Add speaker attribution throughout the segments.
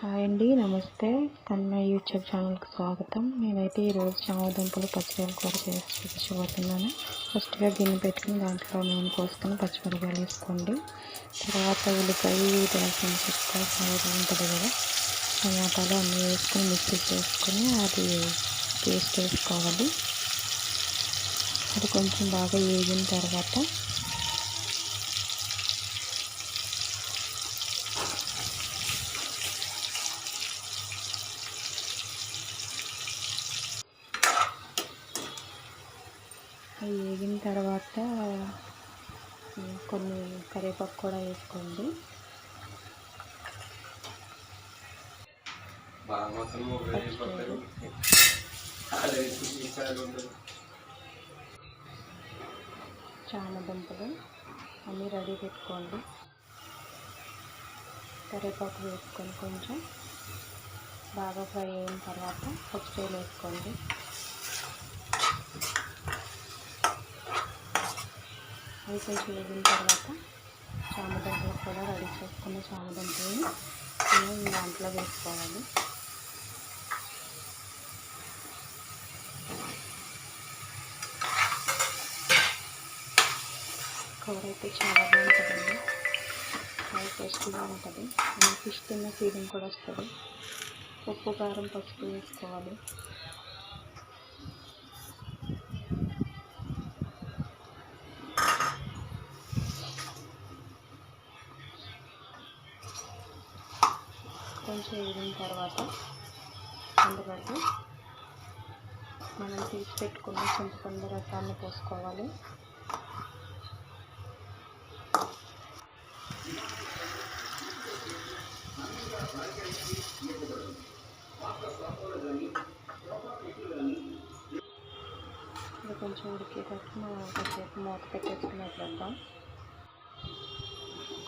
Speaker 1: Hi అండి నమస్తే. కన్న యూట్యూబ్ ఛానల్కి స్వాగతం. నేనైతే ఈరోజు చామదుంపలు పచ్చిమిరపకాయలు కూర చేసి చూపించబోతున్నాను. ఫస్ట్గా గిన్నె పెట్టుకుని దాంట్లో నూనె పోసుకొని పచ్చిమిరపకాయలు వేసుకోండి. తర్వాత ఉల్లిపాయ దాల్చిన చెక్క సైడ్ ఉంటుంది కదా టమాటాలు అన్నీ వేసుకొని మిక్సీ చేసుకొని అది పేస్ట్ వేసుకోవాలి. అది కొంచెం బాగా వేగిన తర్వాత అవి వేగిన తర్వాత కొన్ని కరివేపాకు కూడా వేసుకోండి. చామదుంపలు అన్నీ రెడీ పెట్టుకోండి. కరివేపాకు వేసుకొని కొంచెం బాగా ఫ్రై అయిన తర్వాత పచ్చికాయలు వేసుకోండి. అవి కొంచెం వేగిన తర్వాత చామదంపలు కూడా రెడీ చేసుకున్న చామదుంపలని మనం దాంట్లో వేసుకోవాలి. కూర అయితే చాలా బాగుంటుందండి. చాలా టేస్టీగా ఉంటుంది. ఫిష్ తిన్న ఫీలింగ్ కూడా వస్తుంది. ఉప్పు కారం పసుపు వేసుకోవాలి. కొంచెం వేగిన తర్వాత అందులోకి మనం తీసి పెట్టుకున్న చింతపండు రసాన్ని పోసుకోవాలి. ఇది కొంచెం ఉడికేటట్టు మనం కొంచెంసేపు మూత పెట్టేసుకున్నట్లేద్దాం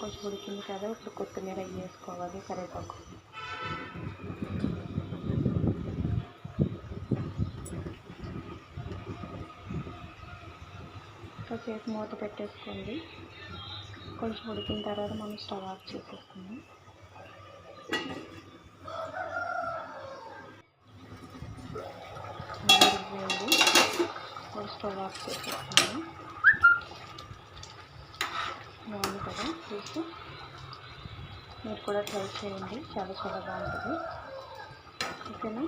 Speaker 1: కొంచెం ఉడికింది కదా ఇప్పుడు కొత్తిమీర వేసుకోవాలి కరివేపాకు. కాసేపు మూత పెట్టేసుకోండి. కొంచెం ఉడికిన తర్వాత మనం స్టవ్ ఆఫ్ చేసేసుకుందాం. కొంచెం స్టవ్ ఆఫ్ చేసేసుకుందాం. బాగుంది కదా చూసి? మీరు కూడా ట్రై చేయండి. చాలా చాలా బాగుంటుంది. ఓకేనా?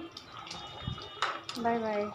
Speaker 1: Bye bye